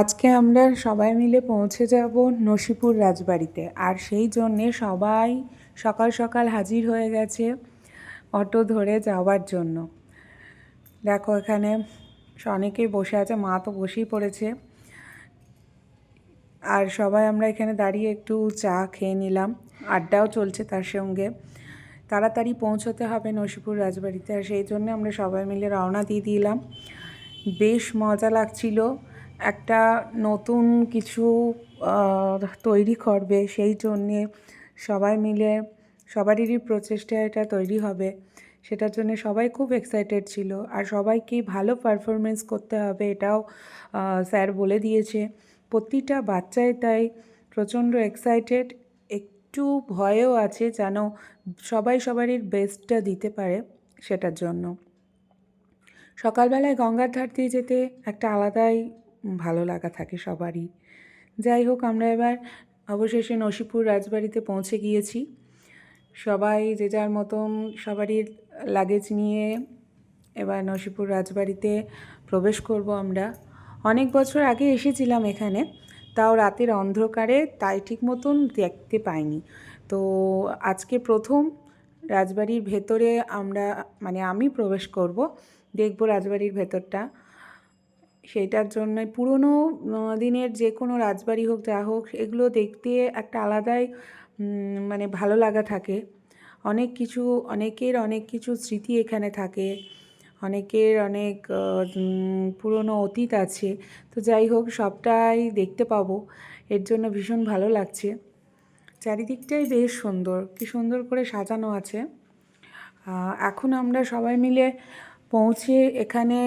আজকে আমরা সবাই মিলে পৌঁছে যাব নসিপুর রাজবাড়িতে। আর সেই জন্যে সবাই সকাল সকাল হাজির হয়ে গেছে অটো ধরে যাওয়ার জন্য। দেখো এখানে অনেকেই বসে আছে, মা তো বসেই পড়েছে। আর সবাই আমরা এখানে দাঁড়িয়ে একটু চা খেয়ে নিলাম। আড্ডাও চলছে তার সঙ্গে। তাড়াতাড়ি পৌঁছতে হবে নসিপুর রাজবাড়িতে। আর সেই জন্য আমরা সবাই মিলে রওনা দিয়ে দিলাম। বেশ মজা লাগছিল। একটা নতুন কিছু তৈরি করবে, সেই জন্যে সবাই মিলে, সবারই প্রচেষ্টায় এটা তৈরি হবে। সেটার জন্য সবাই খুব এক্সাইটেড ছিল। আর সবাইকেই ভালো পারফরমেন্স করতে হবে এটাও স্যার বলে দিয়েছে। প্রতিটা বাচ্চাই তাই প্রচণ্ড এক্সাইটেড একটু ভয়ও আছে যেন সবাই সবারই বেস্টটা দিতে পারে সেটার জন্য। সকালবেলায় গঙ্গার ধার দিয়ে যেতে একটা আলাদাই ভালো লাগা থাকে সবারই। যাই হোক, আমরা এবার অবশেষে নসিপুর রাজবাড়িতে পৌঁছে গিয়েছি। সবাই যে যার মতন সবারই লাগেজ নিয়ে এবার নসিপুর রাজবাড়িতে প্রবেশ করব আমরা। অনেক বছর আগে এসেছিলাম এখানে, তাও রাতের অন্ধকারে, তাই ঠিক মতন দেখতে পাইনি। তো আজকে প্রথম রাজবাড়ির ভেতরে আমরা মানে আমি প্রবেশ করব, দেখব রাজবাড়ির ভেতরটা। সেটার জন্য পুরনো দিনের যে কোনো রাজবাড়ি হোক, যা হোক, এগুলো দেখতে একটা আলাদাই মানে ভালো লাগা থাকে। অনেক কিছু, অনেকের অনেক কিছু স্মৃতি এখানে থাকে। অনেকের অনেক পুরনো অতীত আছে। তো যাই হোক, সবটাই দেখতে পাবো। এর জন্য ভীষণ ভালো লাগছে। চারিদিকটাই বেশ সুন্দর। কি সুন্দর করে সাজানো আছে। এখন আমরা সবাই মিলে পৌঁছে এখানে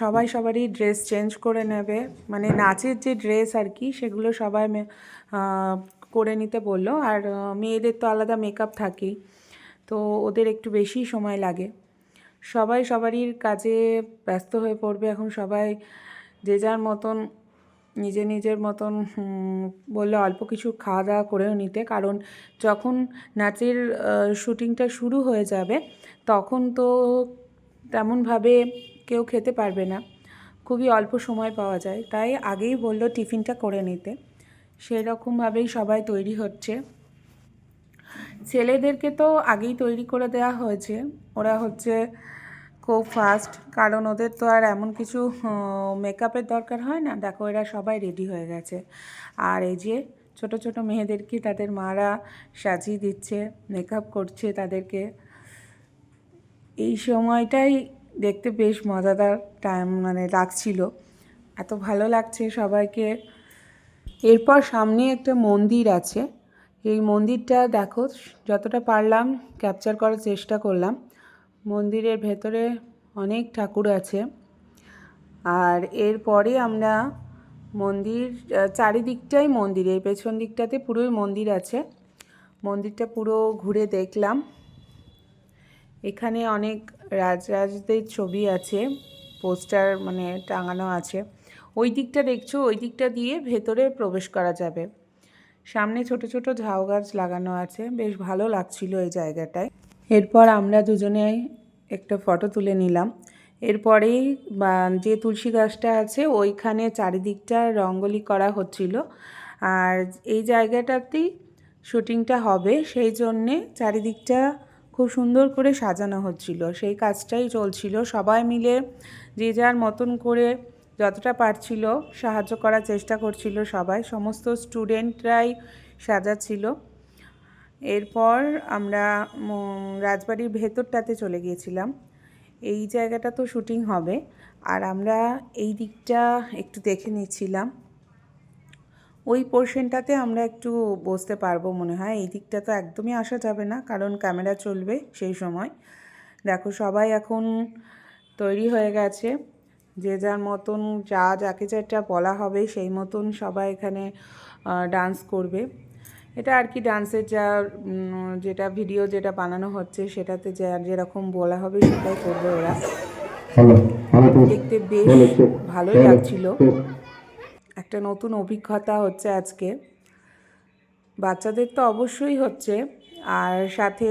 সবাই সবারই ড্রেস চেঞ্জ করে নেবে। মানে নাচের যে ড্রেস আর কি, সেগুলো সবাই করে নিতে বলল। আর মেয়েদের তো আলাদা মেকআপ থাকেই। তো ওদের একটু বেশি সময় লাগে। সবাই সবারই কাজে ব্যস্ত হয়ে পড়বে। এখন সবাই যে যার মতন, নিজে নিজের মতন বললে অল্প কিছু খাওয়া দাওয়া করেও নিতে। কারণ যখন নাচের শুটিংটা শুরু হয়ে যাবে, তখন তো তেমনভাবে কেউ খেতে পারবে না। খুবই অল্প সময় পাওয়া যায়। তাই আগেই বলল টিফিনটা করে নিতে। সেই রকমভাবেই সবাই তৈরি হচ্ছে। ছেলেদেরকে তো আগেই তৈরি করে দেওয়া হয়েছে। ওরা হচ্ছে খুব ফাস্ট কারণ ওদের তো আর এমন কিছু মেকআপের দরকার হয় না। দেখো, এরা সবাই রেডি হয়ে গেছে। আর এই যে ছোট ছোট মেয়েদেরকে তাদের মারা সাজিয়ে দিচ্ছে মেকআপ করছে তাদেরকে। এই সময়টাই দেখতে বেশ মজাদার টাইম মানে লাগছিল। এত ভালো লাগছে সবাইকে। এরপর সামনে একটা মন্দির আছে। এই মন্দিরটা দেখো, যতটা পারলাম ক্যাপচার করার চেষ্টা করলাম। মন্দিরের ভেতরে অনেক ঠাকুর আছে। আর এরপরে আমরা মন্দির চারিদিকটাই মন্দির। এই পেছন দিকটাতে পুরোই মন্দির আছে। মন্দিরটা পুরো ঘুরে দেখলাম। এখানে অনেক রাজরাজদের ছবি আছে, পোস্টার মানে টাঙানো আছে। ওই দিকটা দেখছ, ওই দিকটা দিয়ে ভেতরে প্রবেশ করা যাবে। সামনে ছোট ছোট ঝাউ গাছ লাগানো আছে, বেশ ভালো লাগছিল এই জায়গাটায়। এরপর আমরা দুজনে একটা ফটো তুলে নিলাম। এরপরেই বা, যে তুলসী গাছটা আছে, ওইখানে চারিদিকটা রঙ্গোলি করা হচ্ছিল। আর এই জায়গাটাতেই শুটিংটা হবে, সেই জন্যে চারিদিকটা খুব সুন্দর করে সাজানো হচ্ছিল। সেই কাজটাই চলছিল। সবাই মিলে যে যার মতন করে যতটা পারছিল সাহায্য করার চেষ্টা করছিল সবাই। সমস্ত স্টুডেন্টরাই সাজাচ্ছিল। এরপর আমরা রাজবাড়ির ভেতরটাতে চলে গিয়েছিলাম। এই জায়গাটা তো শুটিং হবে। আর আমরা এই দিকটা একটু দেখে নিচ্ছিলাম। ওই পোর্শনটাতে আমরা একটু বসতে পারব মনে হয়। এই দিকটা তো একদমই আসা যাবে না কারণ ক্যামেরা চলবে সেই সময়। দেখো সবাই এখন তৈরি হয়ে গেছে। যে যার মতন যা যাকে যেটা বলা হবে সেই মতন সবাই এখানে ডান্স করবে। এটা আর কি ডান্সের যা যেটা ভিডিও যেটা বানানো হচ্ছে সেটাতে যা যেরকম বলা হবে সেটাই করবে ওরা। দেখতে বেশ ভালোই লাগছিল। একটা নতুন অভিজ্ঞতা হচ্ছে আজকে। বাচ্চাদের তো অবশ্যই হচ্ছে। আর সাথে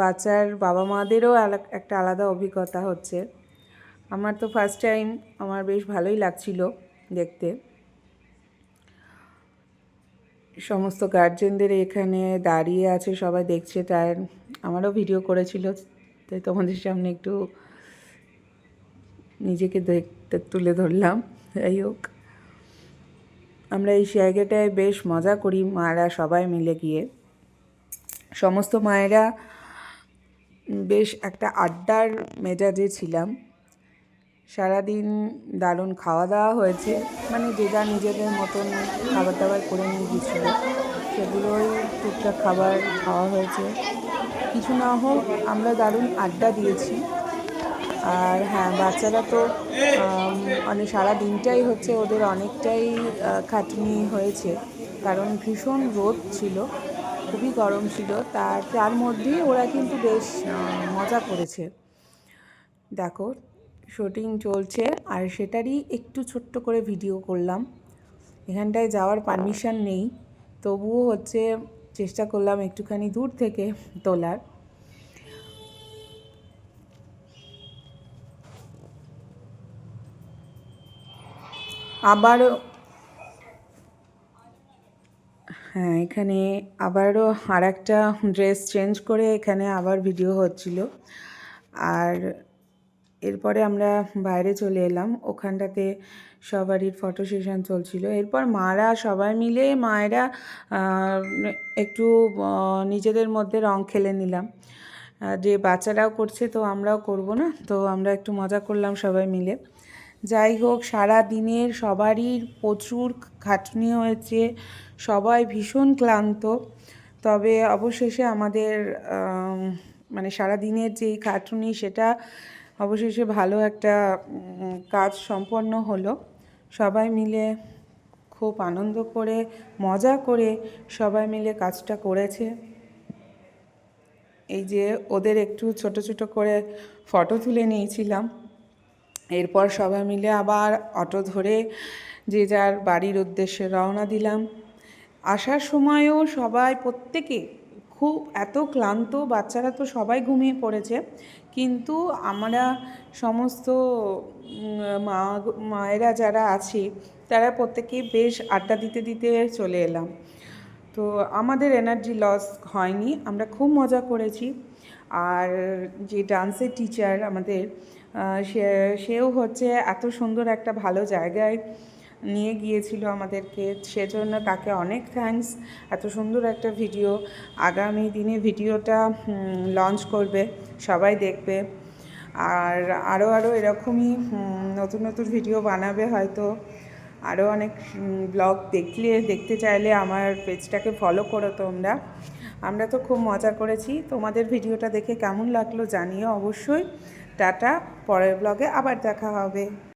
বাচ্চার বাবা মাদেরও একটা আলাদা অভিজ্ঞতা হচ্ছে। আমার তো ফার্স্ট টাইম আমার বেশ ভালোই লাগছিল দেখতে। সমস্ত গার্জেনদের এখানে দাঁড়িয়ে আছে, সবাই দেখছে, তার, আমারও ভিডিও করেছিল। তাই তোমাদের সামনে একটু নিজেকে দেখতে, তুলে ধরলাম। যাই হোক। আমরা এই জায়গাটায় বেশ মজা করি মায়েরা সবাই মিলে গিয়ে। সমস্ত মায়েরা বেশ একটা আড্ডার মেজাজে ছিলাম। সারাদিন দারুণ খাওয়া দাওয়া হয়েছে মানে যে যা নিজেদের মতন খাবার দাবার করে নিয়ে গেছিল সেগুলোই টুকটাক খাবার খাওয়া হয়েছে। কিছু না হোক, আমরা দারুণ আড্ডা দিয়েছি। আর হ্যাঁ বাচ্চারা তো মানে সারা দিনটাই হচ্ছে ওদের অনেকটাই খাটনি হয়েছে। কারণ ভীষণ রোদ ছিল, খুবই গরম ছিল। তার তার মধ্যেই ওরা কিন্তু বেশ মজা করেছে। দেখো, শুটিং চলছে, আর সেটারই একটু ছোট্ট করে ভিডিও করলাম। এখানটায় যাওয়ার পারমিশন নেই, তবুও হচ্ছে চেষ্টা করলাম একটুখানি দূর থেকে তোলার। আবারও হ্যাঁ এখানে আবারও আর একটা ড্রেস চেঞ্জ করে এখানে আবার ভিডিও হচ্ছিল। আর এরপরে আমরা বাইরে চলে এলাম। ওখানটাতে সবারই ফটো সেশন চলছিল। এরপর মারা সবাই মিলে মায়েরা একটু নিজেদের মধ্যে রং খেলে নিলাম। যে বাচ্চারাও করছে তো আমরাও করব না? তো আমরা একটু মজা করলাম সবাই মিলে। যাই হোক, সারা দিনের সবারই প্রচুর খাটনি হয়েছে, সবাই ভীষণ ক্লান্ত। তবে অবশেষে আমাদের মানে সারা দিনের যেই খাটুনি, সেটা অবশেষে ভালো একটা কাজ সম্পন্ন হলো। সবাই মিলে খুব আনন্দ করে, মজা করে সবাই মিলে কাজটা করেছে। এই যে ওদের একটু ছোট ছোট করে ফটো তুলে নিয়েছিলাম। এরপর সবাই মিলে আবার অটো ধরে যে যার বাড়ির উদ্দেশ্যে রওনা দিলাম। আসার সময়ও সবাই প্রত্যেকে খুব এত ক্লান্ত, বাচ্চারা তো সবাই ঘুমিয়ে পড়েছে। কিন্তু আমরা সমস্ত মা, মায়েরা যারা আছি, তারা প্রত্যেকেই বেশ আড্ডা দিতে দিতে চলে এলাম। তো আমাদের এনার্জি লস হয়নি, আমরা খুব মজা করেছি। আর যে ডান্সের টিচার আমাদের সে, সেও হচ্ছে এত সুন্দর একটা ভালো জায়গায় নিয়ে গিয়েছিল আমাদেরকে। সেজন্য তাকে অনেক থ্যাঙ্কস এত সুন্দর একটা ভিডিও আগামী দিনে ভিডিওটা লঞ্চ করবে। সবাই দেখবে। আর আরও আরও এরকমই নতুন নতুন ভিডিও বানাবে হয়তো। আরও অনেক ব্লগ দেখলে, দেখতে চাইলে আমার পেজটাকে ফলো করো তোমরা। আমরা তো খুব মজা করেছি। তোমাদের ভিডিওটা দেখে কেমন লাগল জানিও অবশ্যই। টাটা পরের ব্লগে আবার দেখা হবে।